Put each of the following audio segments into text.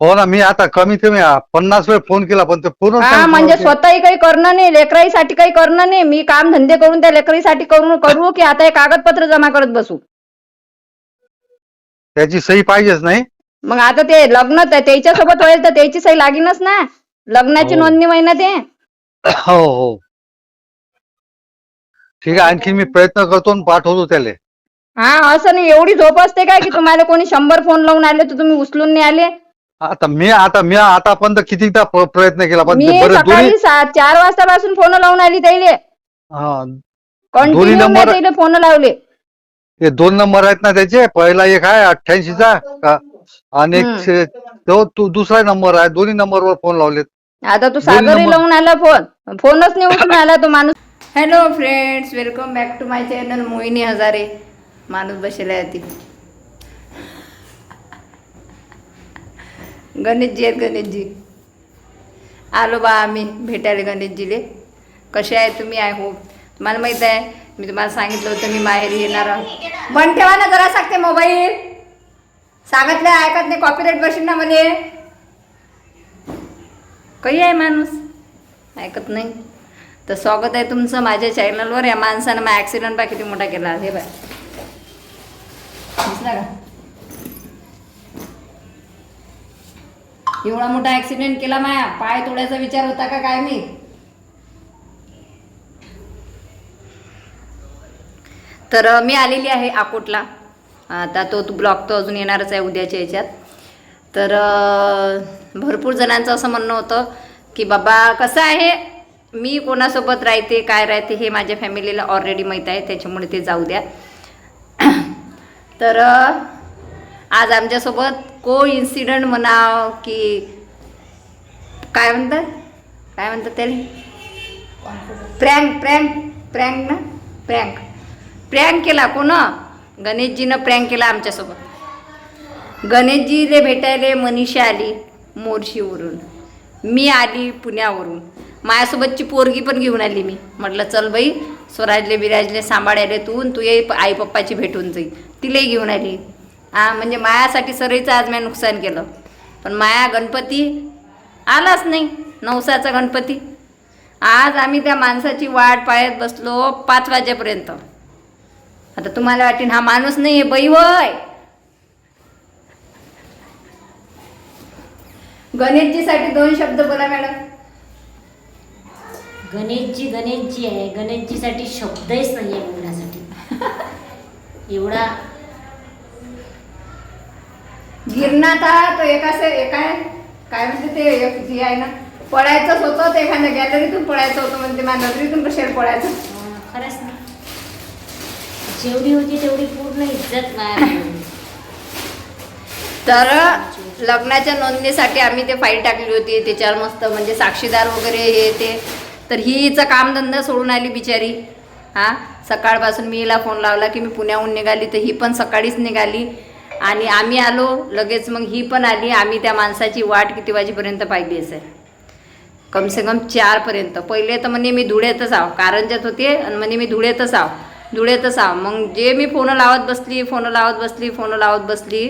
हो ना मी आता कमीत कमी आ, पन्नास वेळ फोन केला पण ते फोन हा म्हणजे स्वतःही काही करणं नाही लेकराईसाठी काही करणं नाही. मी काम धंदे करून त्या लेकराईसाठी करून करू की आता हे कागदपत्र जमा करत बसू? त्याची सही पाहिजेच नाही. मग आता ते लग्न त्या- त्याच्यासोबत होईल तर त्याची सही लागीनच ना. लग्नाची हो. नोंदणी होईना ते हो हो. ठीक आहे आणखी मी प्रयत्न करतो आणि पाठवतो त्याला. हा असं नाही एवढी झोप असते काय की तुम्हाला कोणी शंभर फोन लावून आले तर तुम्ही उचलून नाही आले? आता मी आता मी आतापर्यंत कितीदा प- प्रयत्न केला पण मी ते बरं दोन्ही सकाळी सात चार वाजतापासून फोन लावून आली त्याले हा, कंटिन्यू मी number- त्याले फोन लावले. ते दोन नंबर आहेत ना त्याचे पहिला एक आहे अठ्ठ्याऐंशीचा का- आणि एक हम्म. शे- तो तू दुसरा नंबर आहे दोन्ही नंबरवर फोन लावलेत. आता तू सागरही number- लावून आला फोन. फोनच नाही उचलून आला तो माणूस. Hello friends welcome back to my channel Mohini Hazare. माणूस बसेला आहे गणेशजी आहेत गणेशजी. आलो बा आम्ही भेटायला गणेशजीले. कसे आहे तुम्ही? आहे हो तुम्हाला माहीत आहे मी तुम्हाला सांगितलं होतं मी माहेरी येणार आहोत. बंद ठेवा ना जरा सांगते मोबाईल सांगितलं ऐकत नाही कॉपीराईट बसेल ना मध्ये काही आहे माणूस? ऐकत नाही. तर स्वागत आहे तुमचं माझ्या चॅनलवर या माणसानं मग ॲक्सिडंट बा किती मोठा केला. हे बाय दिसला का? एवढा मोठा ॲक्सिडेंट केला माया. पाय तोडायचा विचार होता का काय मी? तर मी आलेली आहे अकोटला. आता तो तू ब्लॉग तो अजून येणारच आहे उद्याच्या याच्यात. तर भरपूर जणांचं असं म्हणणं होतं की बाबा कसं आहे? मी कोणासोबत राहते काय राहते हे माझ्या फॅमिलीला ऑलरेडी माहीत आहे. त्याच्यामुळे ते जाऊ द्या. तर आज आमच्यासोबत को इन्सिडंट म्हणाव की काय म्हणतात? काय म्हणतात त्याला? प्रँक प्रँक प्रँक ना? प्रँक प्रँक केला कोण? गणेशजीनं प्रँक केला आमच्यासोबत. गणेशजीले भेटायला मनीषा आली मोर्शीवरून. मी आली पुण्यावरून. माझ्यासोबतची पोरगी पण घेऊन आली मी. म्हटलं चल बाई स्वराजले बिराजले सांभाळायले तू तू ये आई पप्पाची भेटून जाई तिलाही घेऊन आली. हा म्हणजे मायासाठी सरईचं आज मी नुकसान केलं. पण माया गणपती आलाच नाही नवसाचा गणपती. आज आम्ही त्या माणसाची वाट पाहत बसलो पाच वाजेपर्यंत. आता तुम्हाला वाटेन हा माणूस नाही आहे बाई गणेशजीसाठी दोन शब्द बोला मॅडम. गणेशजी गणेशजी आहे. गणेशजीसाठी शब्दच नाही आहे बोलण्यासाठी एवढा गिरणात हा तो एका से एका काय म्हणते ते एक जी आहे ना पळायचंच होतं ते एखाद्या गॅलरीतून पळायचं होतं म्हणजे माझ्या नजरेतून कशाला पळायचं? खरंच ना. जेवढी होती तेवढी पूर्ण इज्जत नाही तर लग्नाच्या नोंदणीसाठी आम्ही ते फाईल टाकली होती त्याच्यावर मस्त म्हणजे साक्षीदार वगैरे हे ते. तर ही हिचा कामधंदा सोडून आली बिचारी. हां सकाळपासून मी हिला फोन लावला की मी पुण्याहून निघाली तर ही पण सकाळीच निघाली. आणि आम्ही आलो लगेच मग ही पण आली. आम्ही त्या माणसाची वाट किती वाजेपर्यंत पाहिली असेल? कमसे कम चारपर्यंत. पहिले तर म्हणे मी धुळ्यातच आहो. कारंजात होते आणि म्हणे मी धुळ्यातच आहो. धुळ्यातच आहो. मग जे मी फोन लावत बसली फोन लावत बसली फोन लावत बसली.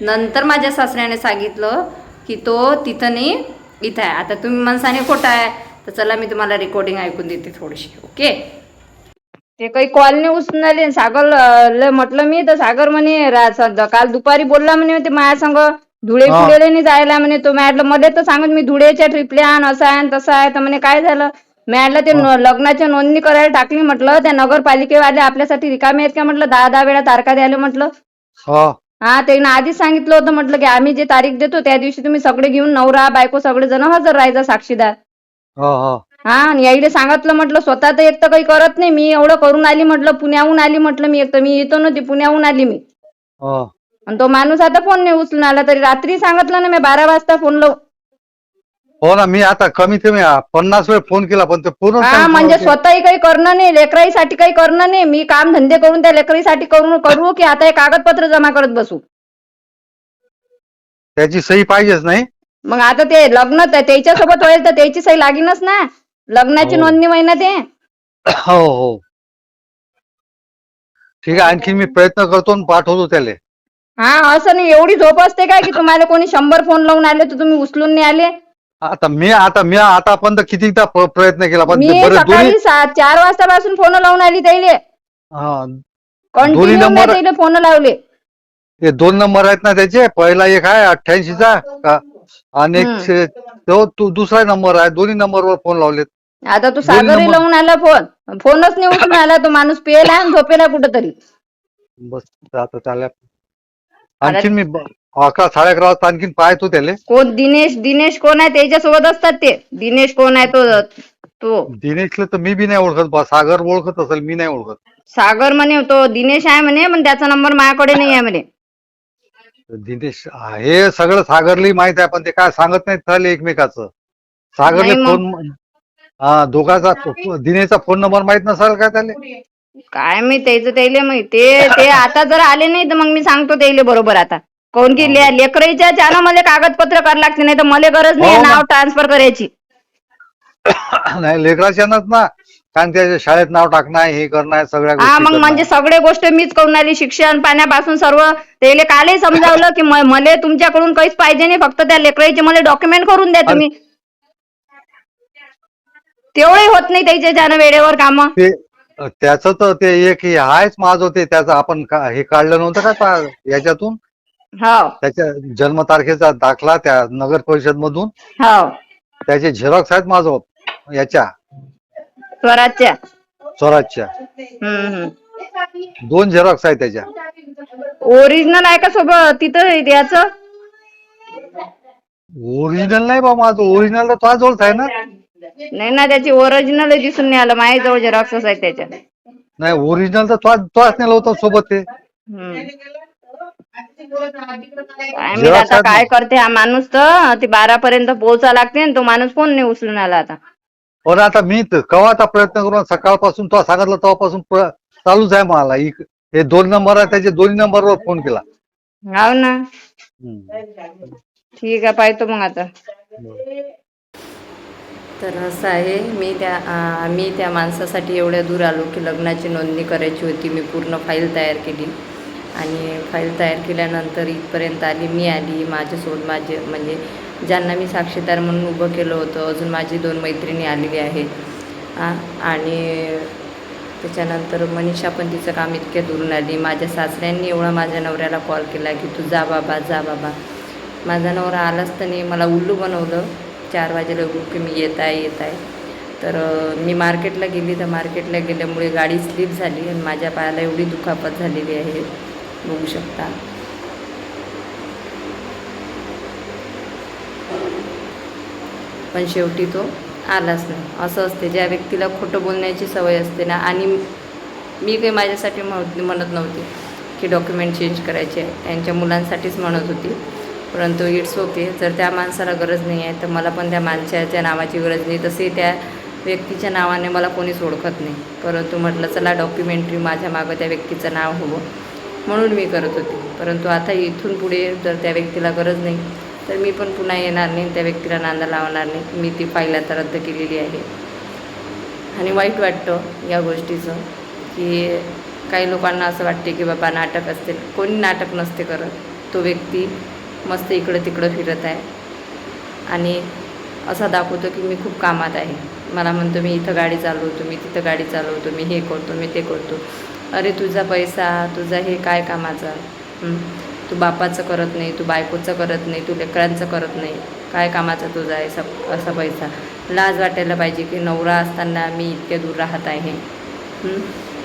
नंतर माझ्या सासऱ्याने सांगितलं की तो तिथं नाही इथं आहे. आता तुम्ही माणसाने खोटा आहे. तर चला मी तुम्हाला रेकॉर्डिंग ऐकून देते थोडीशी. ओके ते काही कॉल नाही उचलले सागर ल म्हटलं मी तर सागर म्हणे काल दुपारी बोलला म्हणे ते माझ्या संग धुळे. फुलेले नाही जायला म्हणे तो मॅडला मध्ये तर सांगत मी धुळेच्या ट्रिपल्या आण असं आहे आणि तसं आहे. तर म्हणे काय झालं? मॅडला ते लग्नाच्या नोंदणी करायला टाकली म्हटलं त्या नगरपालिकेवाले आपल्यासाठी रिकामे आहेत का म्हटलं? दहा दहा वेळा तारखा द्यायला म्हटलं. हा. हा त्यानं आधीच सांगितलं होतं म्हटलं की आम्ही जे तारीख देतो त्या दिवशी तुम्ही सगळे घेऊन नवरा बायको सगळे जण हजर राहायचा साक्षीदार. हा आणि याईले सांगितलं म्हटलं स्वतः तर एक तर काही करत नाही. मी एवढं करून आली म्हटलं पुण्याहून आली म्हटलं मी. एक तर मी येतो नव्हती पुण्याहून आली मी. हा. आणि तो माणूस आता फोन नाही उचलून आला तरी रात्री सांगितलं ना मी बारा वाजता फोन लावून हो ना मी आता कमीत कमी आ, पन्नास वेळ फोन केला पण ते फोन हा म्हणजे स्वतःही काही करणं नाही लेकराईसाठी काही करणं नाही. मी काम धंदे करून त्या लेकराईसाठी करून करू की आता हे कागदपत्र जमा करत बसू? त्याची सही पाहिजेच नाही. मग आता ते लग्न त्या- त्याच्यासोबत होईल तर त्याची सही लागीनच ना. लग्नाची हो. नोंदणी होईना ते हो हो. ठीक आहे आणखी मी प्रयत्न करतो आणि पाठवतो त्याला. हा असं नाही एवढी झोप असते काय की तुम्हाला कोणी शंभर फोन लावून आले तर तुम्ही उचलून नाही आले? आता मी आता मी आतापर्यंत कितीदा प- प्रयत्न केला पण मी ते बरं दोन्ही सकाळी चार वाजतापासून फोन लावून आली त्याले हा, कंटिन्यू number- त्याले फोन लावले. ते दोन नंबर आहेत ना त्याचे पहिला एक आहे अठ्ठ्याऐंशीचा का आणि एक हम्म. शे- तो तू दुसरा नंबर आहे दोन्ही नंबरवर फोन लावलेत. आता तू number- लावून आला फोन. फोनच नाही उचलून आला तो माणूस पेला आणि झोपेला कुठंतरी. बस आता चालल्या आणखीन मी ब- अकरा साडे अकरा वाजता आणखीन पाहतो त्याले. कोण? दिनेश दिनेश कोण आहे? त्याच्या सोबत असतात ते. दिनेश कोण आहे तो? तो. दिनेशला तर मी बी नाही ओळखत बा. सागर ओळखत असेल मी नाही ओळखत. सागर म्हणे तो दिनेश आहे म्हणे पण त्याचा नंबर माझ्याकडे नाही आहे म्हणे. दिनेश हे सगळं सागरली माहीत आहे पण ते काय सांगत नाहीत झाले एकमेकाचं. सागरले नाही मग. फोन हा दोघाचा दिनेशचा फोन नंबर माहीत नसाल का त्याले? काय मी त्याचं त्याले माहीत. ते ते आता जर आले नाही तर मग मी सांगतो त्याले बरोबर आता. कोण की ले- लेकराईच्या त्यानं मला कागदपत्र करावं लागते नाही तर मला गरज नाही हो ना. नाव ट्रान्सफर करायची. नाही लेकराच्यानच ना. कारण त्याच्या शाळेत नाव टाकणं आहे हे करणं आहे सगळ्या हा गोष्टी मग करणं म्हणजे आहे. सगळे गोष्ट मीच करून आली शिक्षण पाण्यापासून सर्व. त्याले कालही समजावलं की म- मले तुमच्याकडून काहीच पाहिजे नाही फक्त त्या लेकराईचे मला डॉक्युमेंट करून द्या तुम्ही. तेवढे होत नाही त्याच्या ज्यानं वेळेवर काम. ते त्याचं तर ते एक हे आहेच माझ होते त्याचं आपण का- हे काढलं नव्हतं का याच्यातून? हो. त्याच्या जन्मतारखेचा दाखला त्या नगर परिषद मधून? हो. त्याचे झेरॉक्स आहेत माझं याच्या? स्वराजच्या. स्वराजच्या. हम्म हम्म. दोन झेरॉक्स आहेत त्याच्या. ओरिजिनल आहे का सोबत? तिथं याचं ओरिजिनल नाही बा माझं ओरिजिनल तर तुझ्या जवळच आहे ना? नाही ना त्याची ओरिजिनल दिसून नाही आलं. माझ्याजवळ झेरॉक्सच आहे त्याच्या नाही ओरिजिनल तर तुझ्याच नेलं होतं सोबत ते. हम्म. काय Xerox आता आहेत काय? करते हा माणूस तर? ते बारा पर्यंत पोहोचा लागते आणि तो माणूस फोन नाही उचलून आला आता? पण आता मी तर कवाचा प्रयत्न करून सकाळपासून तो सांगितलं तेव्हापासून प्र- चालूच आहे मला. इक- हे दोन नंबर आहे त्याचे दोन्ही नंबरवर फोन केला. हो ना. हम्म. ठीक आहे पाहतो मग आता. तर असं आहे मी त्या मी त्या माणसासाठी एवढ्या दूर आलो की लग्नाची नोंदणी करायची होती. मी पूर्ण फाईल तयार केली. आणि फाईल तयार केल्यानंतर इथपर्यंत आली मी आली. माझ्यासोबत माझे म्हणजे ज्यांना मी साक्षीदार म्हणून उभं केलं होतं अजून माझी दोन मैत्रिणी आलेली आहेत. आणि त्याच्यानंतर मनीषा पण तिचं काम इतक्या दुरून आली. माझ्या सासऱ्यांनी एवढा माझ्या नवऱ्याला कॉल केला की तू जा बाबा जा बाबा. माझा नवरा आलाच तर नाही मला उल्लू बनवलं. चार वाजेला उठू की मी येत आहे येत आहे. तर मी मार्केटला गेली तर मार्केटला गेल्यामुळे गाडी स्लिप झाली आणि माझ्या पायाला एवढी दुखापत झालेली आहे. बघू शकता. पण शेवटी तो आलाच नाही. असं असते ज्या व्यक्तीला खोटं बोलण्याची सवय असते ना आणि मी काही माझ्यासाठी म्हणत म्हणत नव्हती की डॉक्युमेंट चेंज करायचे आहे. त्यांच्या मुलांसाठीच म्हणत होती. परंतु इट्स ओके जर त्या माणसाला गरज नाही आहे तर मला पण त्या माणसाच्या नावाची गरज नाही. तसे त्या व्यक्तीच्या नावाने मला कोणीच ओळखत नाही. परंतु म्हटलं चला डॉक्युमेंटरी माझ्या मागं त्या व्यक्तीचं नाव हवं. म्हणून मी करत होते. परंतु आता इथून पुढे जर त्या व्यक्तीला गरज नाही तर मी पण पुन्हा येणार नाही त्या व्यक्तीला नांदा लावणार नाही. मी ती फाईल आता रद्द केलेली आहे. आणि वाईट वाटतं या गोष्टीचं की काही लोकांना असं वाटते की बाबा नाटक असते कोणी नाटक नसते करत. तो व्यक्ती मस्त इकडं तिकडं फिरत आहे. आणि असा दाखवतो की मी खूप कामात आहे. मला म्हणतो मी इथं गाडी चालवतो मी तिथं गाडी चालवतो मी हे करतो मी ते करतो. अरे तुझा पैसा तुझा हे काय कामाचा? तू बापाचं करत नाही तू बायकोचं करत नाही तू लेकरांचं करत नाही. काय कामाचा तुझा आहे सब असा पैसा? लाज वाटायला पाहिजे की नवरा असताना मी इतक्या दूर राहत आहे.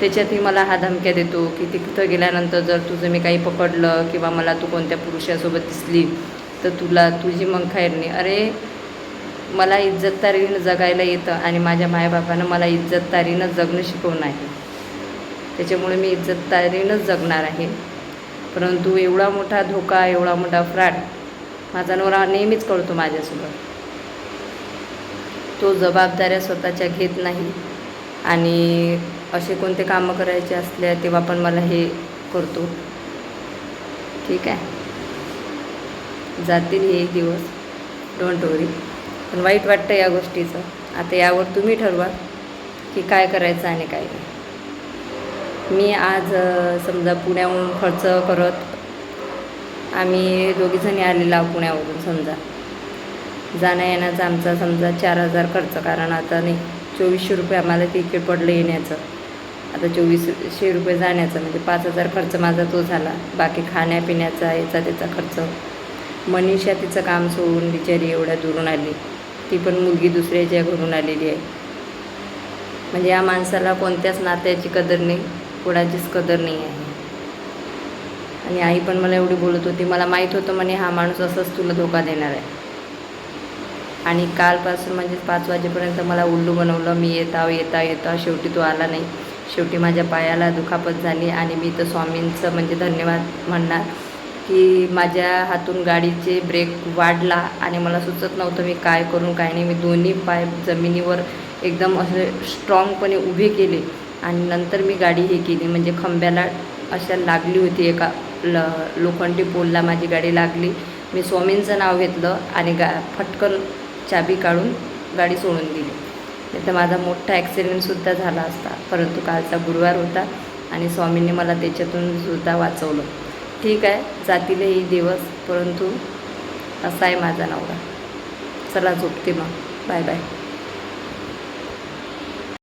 त्याच्यातही मला हा धमक्या देतो की तिथं गेल्यानंतर जर तुझं मी काही पकडलं किंवा मला तू कोणत्या पुरुषासोबत दिसली तर तुला तुझी मग खैर नाही. अरे मला इज्जतदारीनं जगायला येतं आणि माझ्या मायबापानं मला इज्जतदारीनं जगणं शिकवणं आहे. त्याच्यामुळे मी इज्जतदारीनंच जगणार आहे. परंतु एवढा मोठा धोका एवढा मोठा फ्राट माझा नवरा नेहमीच कळतो माझ्यासोबत. तो जबाबदाऱ्या स्वतःच्या घेत नाही. आणि असे कोणते कामं करायचे असल्या तेव्हा पण मला हे करतो. ठीक आहे? जातील हे दिवस. डोंट वरी पण वाईट वाटतं या गोष्टीचं. आता यावर तुम्ही ठरवा की काय करायचं आणि काय नाही. मी आज समजा पुण्याहून खर्च करत आम्ही दोघीजणी आलेलो आहोत पुण्यावरून समजा. जाण्या येण्याचा आमचा समजा चार हजार खर्च कारण आता नाही. चोवीसशे रुपये आम्हाला तिकीट पडलं येण्याचं. आता चोवीसशे रुपये जाण्याचं म्हणजे पाच हजार खर्च माझा तो झाला. बाकी खाण्यापिण्याचा याचा त्याचा खर्च. मनीषा तिचं काम सोडून बिचारी एवढ्या दुरून आली. ती पण मुलगी दुसऱ्याच्या घरून आलेली आहे. म्हणजे या माणसाला कोणत्याच नात्याची कदर नाही कुणाचीच कदर नाही आहे. आणि आई पण मला एवढी बोलत होती मला माहीत होतं म्हणे हा माणूस असंच तुला धोका देणार आहे. आणि कालपासून म्हणजे पाच वाजेपर्यंत मला उल्लू बनवलं मी येता येता येता शेवटी तो आला नाही. शेवटी माझ्या पायाला दुखापत झाली आणि मी तर स्वामींचं म्हणजे धन्यवाद म्हणणार की माझ्या हातून गाडीचे ब्रेक वाढला आणि मला सुचत नव्हतं मी काय करून काय नाही. मी दोन्ही पाय जमिनीवर एकदम असे स्ट्रॉंगपणे उभे केले आणि नंतर मी गाडी हे केली. म्हणजे खंब्याला अशा लागली होती एका ल लोखंडी पोलला माझी गाडी लागली. मी स्वामींचं नाव घेतलं आणि गा फटकन चाबी काढून गाडी सोडून दिली. नाही तर माझा मोठा ॲक्सिडेंटसुद्धा झाला असता. परंतु कालचा गुरुवार होता आणि स्वामींनी मला त्याच्यातून सुद्धा वाचवलं. ठीक आहे जातीलही दिवस परंतु असा आहे माझा नवरा. चला झोपते मग. Bye bye.